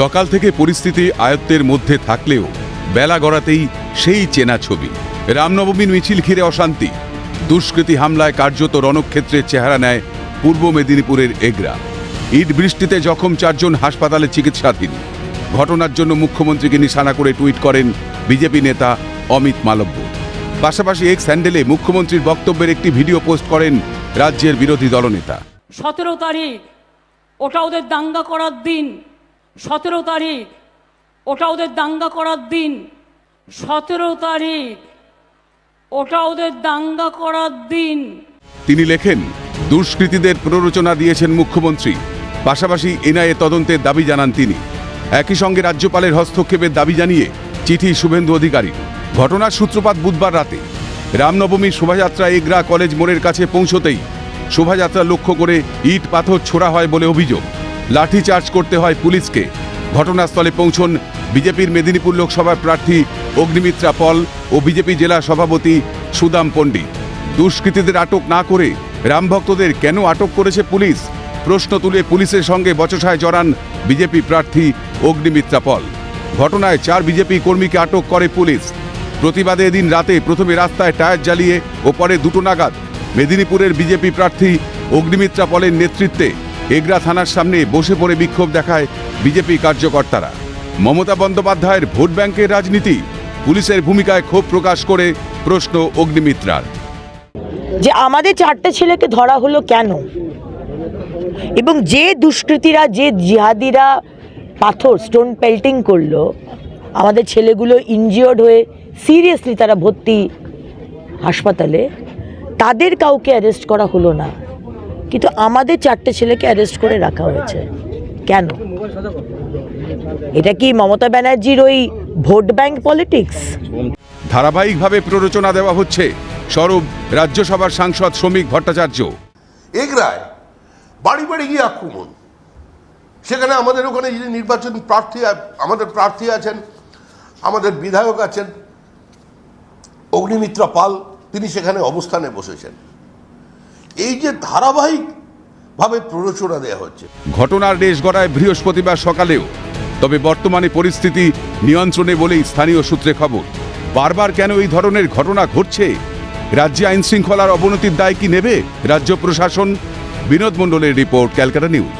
সকাল থেকে পরিস্থিতি আয়ত্তের মধ্যে থাকলেও বেলা গড়াতেই সেই চেনা ছবি। রামনবমীর মিছিল ঘিরে অশান্তি। দুষ্কৃতী হামলায় কার্যত রণক্ষেত্রের চেহারা নেয় পূর্ব মেদিনীপুরের এগরা। ইট বৃষ্টিতে জখম চারজন হাসপাতালে চিকিৎসাধীন। ঘটনার জন্য মুখ্যমন্ত্রীকে নিশানা করে টুইট করেন বিজেপি নেতা অমিত মালব্য। পাশাপাশি এক স্যান্ডেলে মুখ্যমন্ত্রীর বক্তব্যের একটি ভিডিও পোস্ট করেন রাজ্যের বিরোধী দলনেতা। সতেরো তারিখ, ওটা ওদের দাঙ্গা করার দিন। সতেরো তারিখ। ওটা ওদের দাঙ্গা করার দিন। সতেরো তারিখ। ওটা ওদের দাঙ্গা করার দিন। তিনি লেখেন, দুষ্কৃতীদের প্ররোচনা দিয়েছেন মুখ্যমন্ত্রী। পাশাপাশি এনআইএ তদন্তের দাবি জানান তিনি। একই সঙ্গে রাজ্যপালের হস্তক্ষেপের দাবি জানিয়ে চিঠি শুভেন্দু অধিকারী ঘটনার সূত্রপাত বুধবার রাতে। রামনবমী শোভাযাত্রা এগরা কলেজ মোড়ের কাছে পৌঁছতেই শোভাযাত্রা লক্ষ্য করে ইট পাথর ছোড়া হয় বলে অভিযোগ। লাঠিচার্জ করতে হয় পুলিশকে। ঘটনাস্থলে পৌঁছন বিজেপির মেদিনীপুর লোকসভার প্রার্থী অগ্নিমিত্রা পল ও বিজেপি জেলা সভাপতি সুদাম পণ্ডিত। দুষ্কৃতীদের আটক না করে রামভক্তদের কেন আটক করেছে পুলিশ? প্রশ্ন তুলে পুলিশের সঙ্গে বচসায় জড়ান বিজেপি প্রার্থী অগ্নিমিত্রা পল। ঘটনায় চার বিজেপি কর্মীকে আটক করে পুলিশ। প্রতিবাদে এদিন রাতে প্রথমে রাস্তায় টায়ার জ্বালিয়ে ও পরে দুটো নাগাদ মেদিনীপুরের বিজেপি প্রার্থী অগ্নিমিত্রা পলের নেতৃত্বে এগরা থানার সামনে বসে পড়ে বিক্ষোভ দেখায় বিজেপি কার্যকর্তারা। মমতা বন্দ্যোপাধ্যায়ের ভোট ব্যাংকের রাজনীতি পুলিশের ভূমিকায় ক্ষোভ প্রকাশ করে প্রশ্ন অগ্নিমিত্রার। যে আমাদের চারটে ছেলেকে ধরা হলো কেন? এবং যে দুষ্কৃতীরা, যে জিহাদিরা পাথর স্টোন পেল্টিং করল, আমাদের ছেলেগুলো ইনজিওর্ড হয়ে সিরিয়াসলি তারা ভর্তি হাসপাতালে, তাদের কাউকে অ্যারেস্ট করা হলো না। কিন্তু আমাদের চারটে ছেলেকে অ্যারেস্ট করে রাখা হয়েছে। কেন? এটা কি মমতা ব্যানার্জির ওই ভোট ব্যাংক পলিটিক্স ধারাবাহিকভাবে প্ররোচনা দেওয়া হচ্ছে স্বরূপ রাজ্যসভার সাংসদ শ্রমিক ভট্টাচার্য। এগরায় বাড়ি বাড়ি গিয়ে আক্রমণ। সেখানে আমাদের ওখানে যিনি নির্বাচন প্রার্থী আমাদের প্রার্থী আছেন আমাদের বিধায়ক আছেন অগ্নিমিত্রা পাল তিনি সেখানে অবস্থানে বসেছেন। এই যে ধারাবাহিকভাবে প্ররোচনা দেওয়া হচ্ছে। ঘটনার রেশ গড়ায় বৃহস্পতিবার সকালেও, তবে বর্তমানে পরিস্থিতি নিয়ন্ত্রণে বলেই স্থানীয় সূত্রে খবর। বারবার কেন এই ধরনের ঘটনা ঘটছে? রাজ্যে আইন শৃঙ্খলার অবনতির দায় কি নেবে? রাজ্য প্রশাসন? বিনোদ মণ্ডলের রিপোর্ট, ক্যালকাটা নিউজ।